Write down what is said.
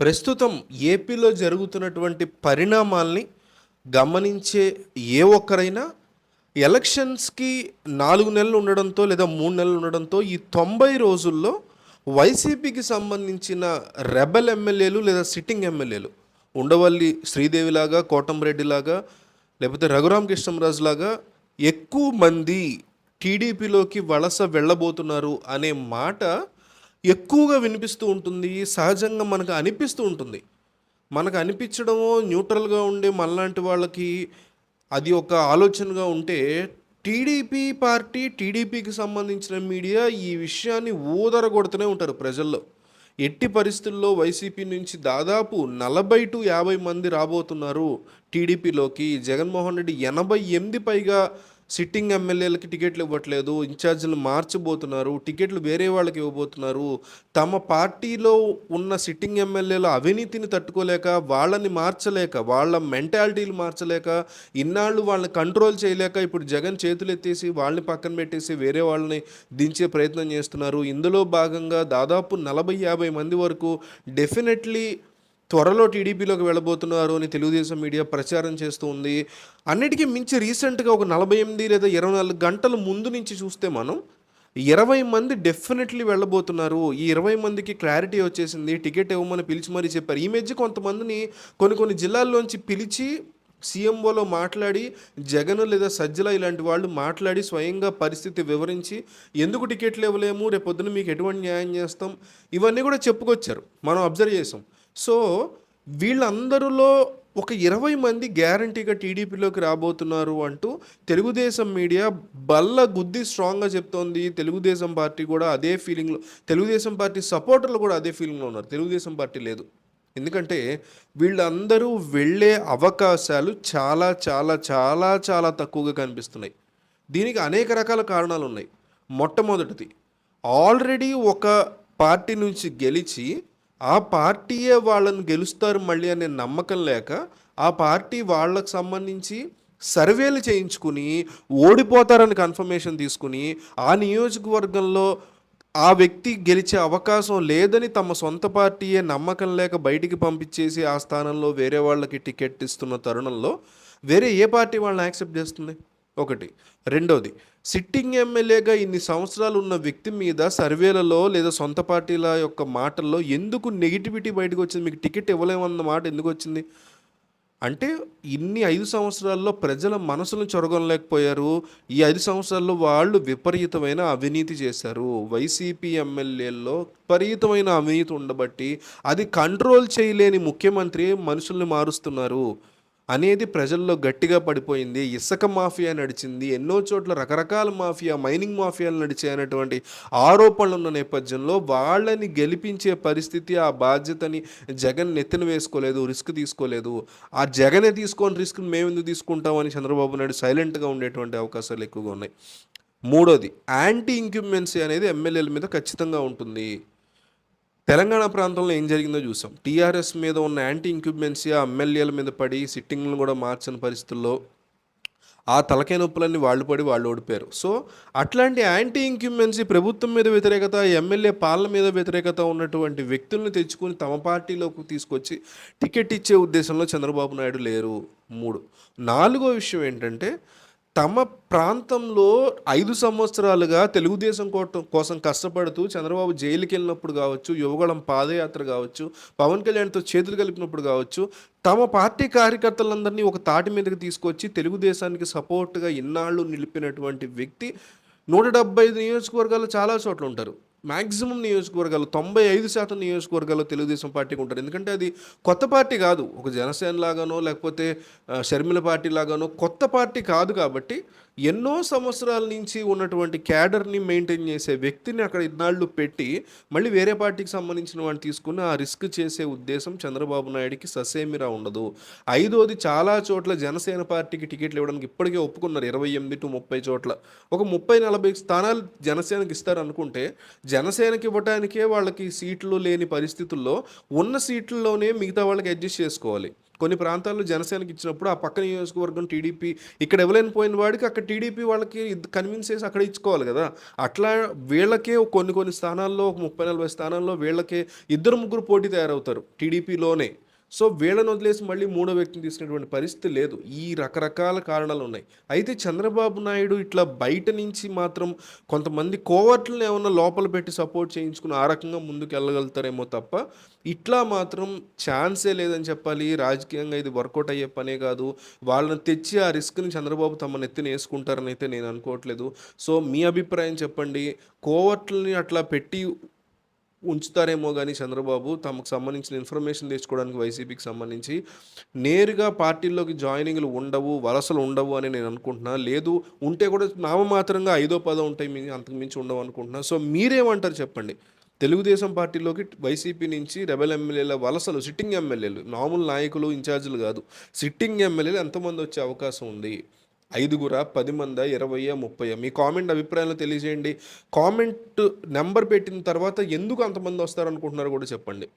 ప్రస్తుతం ఏపీలో జరుగుతున్నటువంటి పరిణామాల్ని గమనించే ఏ ఒక్కరైనా ఎలక్షన్స్కి నాలుగు నెలలు ఉండడంతో లేదా మూడు నెలలు ఉండడంతో ఈ తొంభై రోజుల్లో వైసీపీకి సంబంధించిన రెబల్ ఎమ్మెల్యేలు లేదా సిట్టింగ్ ఎమ్మెల్యేలు ఉండవల్లి శ్రీదేవిలాగా కోటంరెడ్డిలాగా లేకపోతే రఘురామ కృష్ణంరాజు లాగా ఎక్కువ మంది టీడీపీలోకి వలస వెళ్ళబోతున్నారు అనే మాట ఎక్కువగా వినిపిస్తూ ఉంటుంది సహజంగా మనకు అనిపిస్తూ ఉంటుంది. మనకు అనిపించడము న్యూట్రల్గా ఉండే మనలాంటి వాళ్ళకి అది ఒక ఆలోచనగా ఉంటే టీడీపీ పార్టీ టీడీపీకి సంబంధించిన మీడియా ఈ విషయాన్ని ఊదరగొడుతూనే ఉంటారు ప్రజల్లో. ఎట్టి పరిస్థితుల్లో వైసీపీ నుంచి దాదాపు నలభై టు యాభై మంది రాబోతున్నారు టీడీపీలోకి. జగన్మోహన్ రెడ్డి ఎనభై ఎనిమిది పైగా సిట్టింగ్ ఎమ్మెల్యేలకి టికెట్లు ఇవ్వట్లేదు ఇన్ఛార్జీలు మార్చబోతున్నారు టికెట్లు వేరే వాళ్ళకి ఇవ్వబోతున్నారు. తమ పార్టీలో ఉన్న సిట్టింగ్ ఎమ్మెల్యేల అవినీతిని తట్టుకోలేక వాళ్ళని మార్చలేక వాళ్ళ మెంటాలిటీలు మార్చలేక ఇన్నాళ్ళు వాళ్ళని కంట్రోల్ చేయలేక ఇప్పుడు జగన్ చేతులు ఎత్తేసి వాళ్ళని పక్కన పెట్టేసి వేరే వాళ్ళని దించే ప్రయత్నం చేస్తున్నారు. ఇందులో భాగంగా దాదాపు నలభై యాభై మంది వరకు డెఫినెట్లీ త్వరలో టీడీపీలోకి వెళ్ళబోతున్నారు అని తెలుగుదేశం మీడియా ప్రచారం చేస్తూ ఉంది. అన్నిటికీ మించి రీసెంట్గా ఒక నలభై ఎనిమిది లేదా ఇరవై నాలుగు గంటల ముందు నుంచి చూస్తే మనం ఇరవై మంది డెఫినెట్లీ వెళ్ళబోతున్నారు. ఈ ఇరవై మందికి క్లారిటీ వచ్చేసింది. టికెట్ ఇవ్వమని పిలిచి మరీ చెప్పారు. ఈ మధ్య కొంతమందిని కొన్ని కొన్ని జిల్లాల్లోంచి పిలిచి సీఎంఓలో మాట్లాడి జగన్ లేదా సజ్జల ఇలాంటి వాళ్ళు మాట్లాడి స్వయంగా పరిస్థితి వివరించి ఎందుకు టికెట్లు ఇవ్వలేము? రేపొద్దున మీకు ఎటువంటి న్యాయం చేస్తాం? ఇవన్నీ కూడా చెప్పుకొచ్చారు. మనం అబ్జర్వ్ చేసాం. సో వీళ్ళందరిలో ఒక ఇరవై మంది గ్యారంటీగా టీడీపీలోకి రాబోతున్నారు అంటూ తెలుగుదేశం మీడియా బల్ల గుద్ది స్ట్రాంగ్గా చెప్తోంది. తెలుగుదేశం పార్టీ కూడా అదే ఫీలింగ్లో తెలుగుదేశం పార్టీ సపోర్టర్లు కూడా అదే ఫీలింగ్లో ఉన్నారు. తెలుగుదేశం పార్టీ లేదు. ఎందుకంటే వీళ్ళందరూ వెళ్ళే అవకాశాలు చాలా చాలా చాలా చాలా తక్కువగా కనిపిస్తున్నాయి. దీనికి అనేక రకాల కారణాలు ఉన్నాయి మొట్టమొదటిది ఆల్రెడీ ఒక పార్టీ నుంచి గెలిచి ఆ పార్టీయే వాళ్ళని గెలుస్తారు మళ్ళీ అనే నమ్మకం లేక ఆ పార్టీ వాళ్ళకు సంబంధించి సర్వేలు చేయించుకుని ఓడిపోతారని కన్ఫర్మేషన్ తీసుకుని ఆ నియోజకవర్గంలో ఆ వ్యక్తి గెలిచే అవకాశం లేదని తమ సొంత పార్టీయే నమ్మకం లేక బయటికి పంపించేసి ఆ స్థానంలో వేరే వాళ్ళకి టికెట్ ఇస్తున్న తరుణంలో వేరే ఏ పార్టీ వాళ్ళని యాక్సెప్ట్ చేస్తుంది? ఒకటి. రెండోది సిట్టింగ్ ఎమ్మెల్యేగా ఇన్ని సంవత్సరాలు ఉన్న వ్యక్తి మీద సర్వేలలో లేదా సొంత పార్టీల యొక్క మాటల్లో ఎందుకు నెగిటివిటీ బయటకు వచ్చింది? మీకు టికెట్ ఇవ్వలేమన్న మాట ఎందుకు వచ్చింది? అంటే ఇన్ని ఐదు సంవత్సరాల్లో ప్రజల మనసును చొరగలేకపోయారు ఈ ఐదు సంవత్సరాల్లో వాళ్ళు విపరీతమైన అవినీతి చేశారు. వైసీపీ ఎమ్మెల్యేల్లో విపరీతమైన అవినీతి ఉండబట్టి అది కంట్రోల్ చేయలేని ముఖ్యమంత్రి మనుషుల్ని మారుస్తున్నారు. అనేది ప్రజల్లో గట్టిగా పడిపోయింది. ఇసుక మాఫియా నడిచింది. ఎన్నో చోట్ల రకరకాల మాఫియా మైనింగ్ మాఫియాలు నడిచాయనేటువంటి ఆరోపణలు ఉన్న నేపథ్యంలో వాళ్ళని గెలిపించే పరిస్థితి ఆ బాధ్యతని జగన్ నెత్తిన వేసుకోలేదు రిస్క్ తీసుకోలేదు. ఆ జగనే తీసుకొని రిస్క్ మేము ఎందుకు తీసుకుంటామని చంద్రబాబు నాయుడు సైలెంట్గా ఉండేటువంటి అవకాశాలు ఎక్కువగా ఉన్నాయి. మూడోది యాంటీ ఇంక్యుమెన్సీ అనేది ఎమ్మెల్యేల మీద ఖచ్చితంగా ఉంటుంది. తెలంగాణ ప్రాంతంలో ఏం జరిగిందో చూసాం. టీఆర్ఎస్ మీద ఉన్న యాంటీ ఇంక్యుబెన్సీ ఎమ్మెల్యేల మీద పడి సిట్టింగ్లను కూడా మార్చని పరిస్థితుల్లో ఆ తలకాయ నొప్పులన్నీ వాళ్ళు పడి వాళ్ళు ఓడిపోయారు. సో అట్లాంటి యాంటీ ఇంక్యుబెన్సీ ప్రభుత్వం మీద వ్యతిరేకత ఎమ్మెల్యే పాలన మీద వ్యతిరేకత ఉన్నటువంటి వ్యక్తుల్ని తెచ్చుకొని తమ పార్టీలోకి తీసుకొచ్చి టికెట్ ఇచ్చే ఉద్దేశంలో చంద్రబాబు నాయుడు లేరు. మూడు. నాలుగో విషయం ఏంటంటే తమ ప్రాంతంలో ఐదు సంవత్సరాలుగా తెలుగుదేశం కోసం కష్టపడుతూ చంద్రబాబు జైలుకి వెళ్ళినప్పుడు కావచ్చు యువగళం పాదయాత్ర కావచ్చు పవన్ కళ్యాణ్తో చేతులు కలిపినప్పుడు కావచ్చు తమ పార్టీ కార్యకర్తలందరినీ ఒక తాటి మీదకి తీసుకొచ్చి తెలుగుదేశానికి సపోర్ట్గా ఇన్నాళ్ళు నిలిపినటువంటి వ్యక్తి నూట డెబ్బై ఐదు నియోజకవర్గాలు చాలా చోట్ల ఉంటారు. మ్యాక్సిమం నియోజకవర్గాలు తొంభై ఐదు శాతం నియోజకవర్గాల్లో తెలుగుదేశం పార్టీకి ఉంటారు. ఎందుకంటే అది కొత్త పార్టీ కాదు. ఒక జనసేన లాగానో లేకపోతే షర్మిల పార్టీ లాగానో కొత్త పార్టీ కాదు కాబట్టి ఎన్నో సంవత్సరాల నుంచి ఉన్నటువంటి క్యాడర్ని మెయింటైన్ చేసే వ్యక్తిని అక్కడ ఇన్నాళ్ళు పెట్టి మళ్ళీ వేరే పార్టీకి సంబంధించిన వాడిని తీసుకుని ఆ రిస్క్ చేసే ఉద్దేశం చంద్రబాబు నాయుడికి ససేమిరా ఉండదు. ఐదోది చాలా చోట్ల జనసేన పార్టీకి టికెట్లు ఇవ్వడానికి ఇప్పటికే ఒప్పుకున్నారు. ఇరవై ఎనిమిది టు ముప్పై చోట్ల. ఒక ముప్పై నలభై స్థానాలు జనసేనకి ఇస్తారు అనుకుంటే జనసేనకి ఇవ్వడానికే వాళ్ళకి సీట్లు లేని పరిస్థితుల్లో ఉన్న సీట్లలోనే మిగతా వాళ్ళకి అడ్జస్ట్ చేసుకోవాలి. కొన్ని ప్రాంతాల్లో జనసేనకి ఇచ్చినప్పుడు ఆ పక్క నియోజకవర్గం టీడీపీ ఇక్కడ ఇవ్వలేని పోయిన వాడికి అక్కడ టీడీపీ వాళ్ళకి కన్విన్స్ చేసి అక్కడ ఇచ్చుకోవాలి కదా. అట్లా వీళ్ళకే కొన్ని కొన్ని స్థానాల్లో ఒక ముప్పై నలభై స్థానాల్లో వీళ్ళకే ఇద్దరు ముగ్గురు పోటీ తయారవుతారు టీడీపీలోనే. సో వీళ్ళని వదిలేసి మళ్ళీ మూడో వ్యక్తిని తీసుకునేటువంటి పరిస్థితి లేదు. ఈ రకరకాల కారణాలు ఉన్నాయి. అయితే చంద్రబాబు నాయుడు ఇట్లా బయట నుంచి మాత్రం కొంతమంది కోవర్ట్లను ఏమన్నా లోపల పెట్టి సపోర్ట్ చేయించుకుని ఆ రకంగా ముందుకు వెళ్ళగలుగుతారేమో తప్ప ఇట్లా మాత్రం ఛాన్సే లేదని చెప్పాలి. రాజకీయంగా ఇది వర్కౌట్ అయ్యే పనే కాదు. వాళ్ళని తెచ్చి ఆ రిస్క్ని చంద్రబాబు తమ నెత్తిని వేసుకుంటారని అయితే నేను అనుకోవట్లేదు. సో మీ అభిప్రాయం చెప్పండి. కోవర్ట్లని అట్లా పెట్టి ఉంచుతారేమో కానీ చంద్రబాబు తమకు సంబంధించిన ఇన్ఫర్మేషన్ తెచ్చుకోవడానికి వైసీపీకి సంబంధించి నేరుగా పార్టీల్లోకి జాయినింగ్లు ఉండవు వలసలు ఉండవు అని నేను అనుకుంటున్నా. లేదు ఉంటే కూడా నామమాత్రంగా ఐదో పదో ఉంటాయి మీ అంతకు మించి ఉండవు అనుకుంటున్నా. సో మీరేమంటారు చెప్పండి? తెలుగుదేశం పార్టీలోకి వైసీపీ నుంచి రెబెల్ ఎమ్మెల్యేల వలసలు సిట్టింగ్ ఎమ్మెల్యేలు మామూలు నాయకులు ఇన్ఛార్జీలు కాదు సిట్టింగ్ ఎమ్మెల్యేలు ఎంతమంది వచ్చే అవకాశం ఉంది? ఐదుగురా పది మంద ఇరవయ్యా ముప్పయ్యా మీ కామెంట్ అభిప్రాయాలు తెలియజేయండి. కామెంట్ నెంబర్ పెట్టిన తర్వాత ఎందుకు అంతమంది వస్తారనుకుంటున్నారో కూడా చెప్పండి.